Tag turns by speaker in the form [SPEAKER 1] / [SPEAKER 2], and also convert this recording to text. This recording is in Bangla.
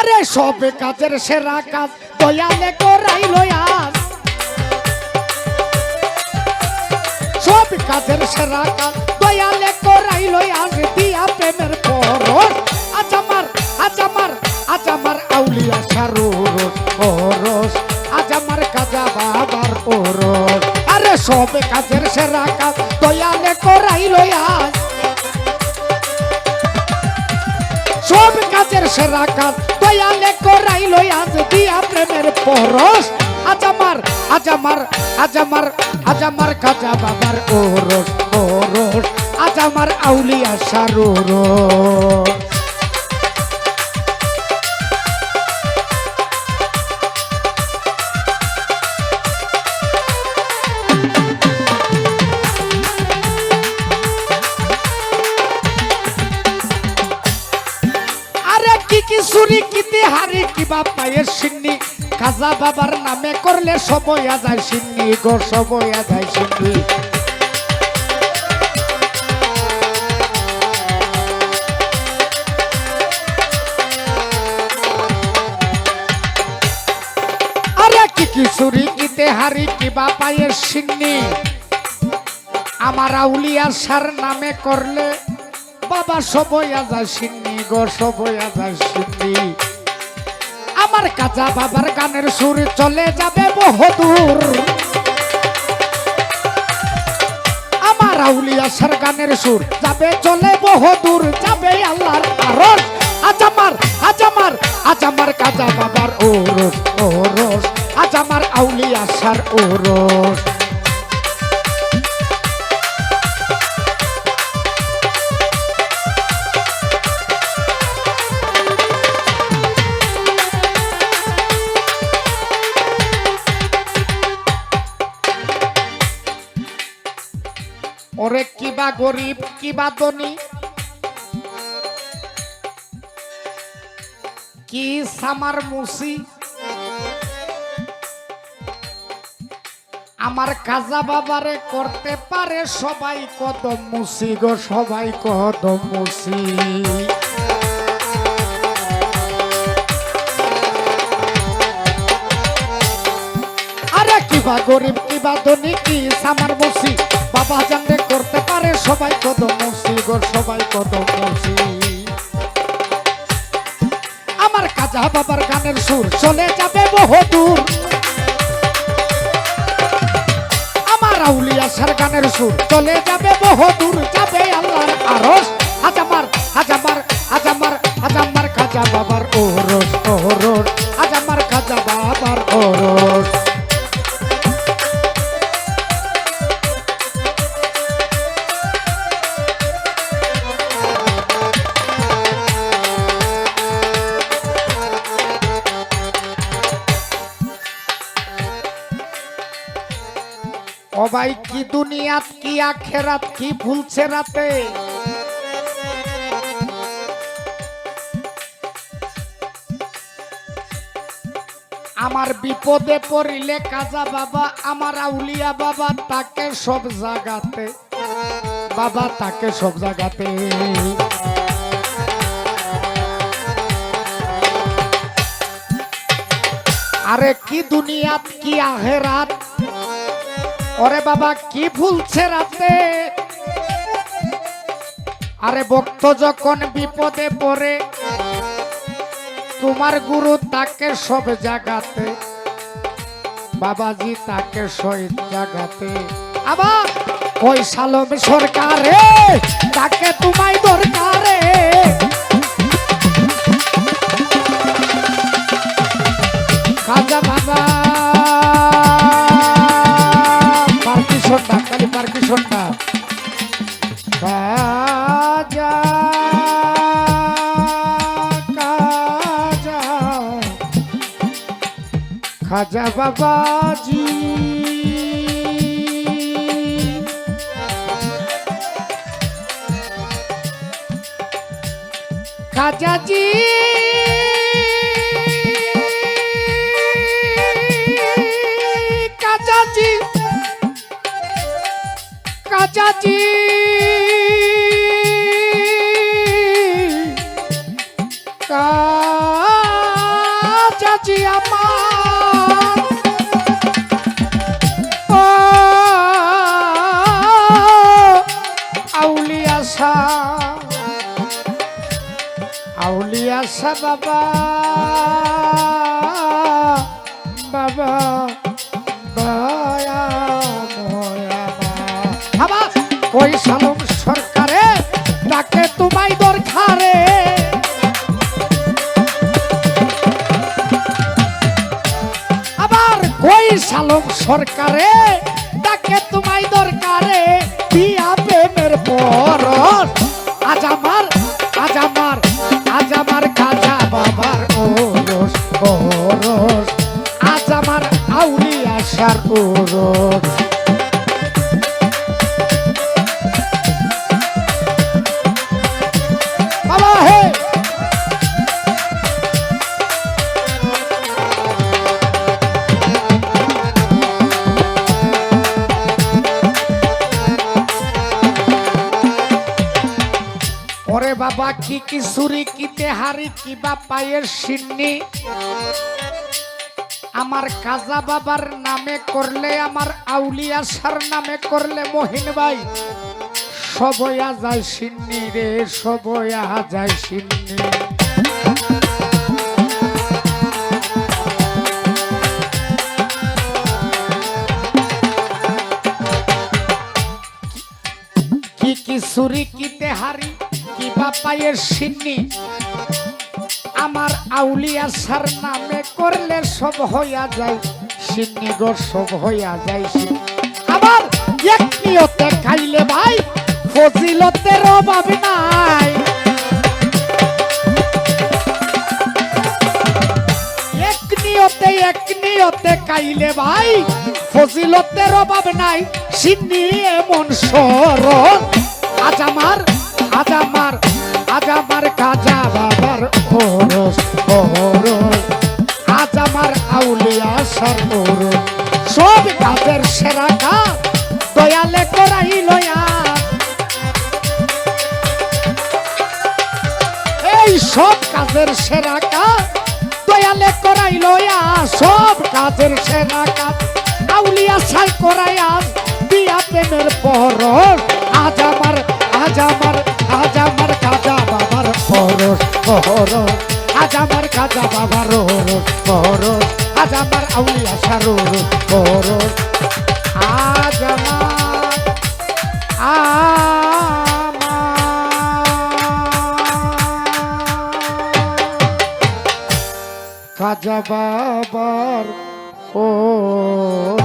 [SPEAKER 1] আরে সব কাজের সেরা কাজ, দয়ালে করাইল আজ সব কাজের সেরা কাজ, দয়ালে করাইল আজ দিয়া প্রেমের পরশ। আজ আমার আজ আমার আজ আমার আউলিয়া সারুরস পরশ। আজ আমার কাজা বাবার পরশ। আরে সব কাজের সেরা কাজ, দয়ালে করাইল আজ সব কাজের সেরা কাজ দয়ালে করাইল আজ দিয়া প্রেমের পরশ। আজ আমার আজ আমার আজ আমার আজ আমার খাজা বাবার ওরস ওরস। আজ আমার আউলিয়া সারুর কি কি সুরি কিতে হারি কিবা পায়ের সিন্নি? খাজা বাবার নামে করলে সময়া যায় সিন্নি গো, সময়া যায় সিন্নি। আরে কি কি সুরি কিতে হারি কিবা পায়ের সিন্নি? আমার আউলিয়া সার নামে করলে বাবা সবয়া যায় সিন্নি গো সবয়া যায় সিন্নি আমার কাজা বাবার গানের সুর চলে যাবে বহুদূর। আমার আউলিয়া সার গানের সুর যাবে, চলে বহুদূর, যাবে আল্লাহর আরস আজ আমার আজ আমার আজ আমার কাজা বাবার ওরস ওরস। আজ আমার আউলিয়া সার ওরস। কিবা গরিব কিবা ধনী। কি সামার মুসি আমার কাজা বাবারে করতে পারে সবাই কদম মুসি গো, সবাই কদম মুসি আরে কিবা গরিব কিবা ধনী, কি সামার মুসি বাবা জানলে করতে পারে সবাই কদম মুসি গো, সবাই কদম মুসি আমার কাজা বাবার গানের সুর চলে যাবে বহুদূর। আমার আউলিয়া সার গানের সুর চলে যাবে বহুদূর, যাবে আল্লাহর আরস আজ আমার আজ আমার আজ আমার আজ আমার খাজা বাবার ওরস ওরস। আজ আমার খাজা বাবার ওরস। ভাই কি দুনিয়াত, কি আখেরাত, কি ভুলছে রাতে? আমার বিপদে পড়িলে কাজা বাবা, আমার আউলিয়া বাবা তাকে সব জায়গাতে বাবা তাকে সব জায়গাতে আরে কি দুনিয়াত, কি আখেরাত ওরে বাবা, কি ভুলছে রাতে? আরে ভক্ত যখন বিপদে পড়ে, তোমার গুরু তাকে সব জাগাতে, বাবাজি তাকে শহীদ জাগাতে। আবার ওই সালম সরকারে তাকে তোমায় দরকারে। খাজা বাবা খাজা বাবাজি। খাজাজি কাজাজি কাজাজি বাবা বাবা, দয়া ময়া বাবা, কই সালম সরকারে, ডাকে তোমায় দরকারে। আবার কই সালম সরকারে, ডাকে তোমায় দরকারে। দিয়া প্রেমের পরশ ওরস বাবা কি কি সুরি কি তেহারি কি বা পায়ের সিন্নি? আমার কাজা বাবার নামে করলে, আমার আউলিয়া সার নামে করলে, মহিন ভাই, সবয়া যায় সিন্নি রে, সবয়া যায় সিন্নি। কি কি সুরি, কি তেহারি, কি বা পায়ের সিন্নি আমার আউলিয়া সার নামে করলে সব হইয়া যায়, সিন্নি সব হইয়া যায় আবার এক নিয়তে খাইলে ভাই, ফজিলতের অভাব নাই। এক নিয়তে কাইলে ভাই, ফজিলতের অভাব নাই, সিন্নি এমন সরল। আজ আমার আজ আমার এই সব কাজের সেরা কাজ দয়ালে করাই লয়া, সব কাজের সেরা কাজ। আউলিয়া সাই করাইয়া দিয়া প্রেমের পরশ। আজ আমার আজ আমার আজ আমার কাজা বাবার পরশ পরশ। আজ আমার কাজা বাবার পরশ। আজ আমার আউলিয়া সারোর কাজা বাবার ও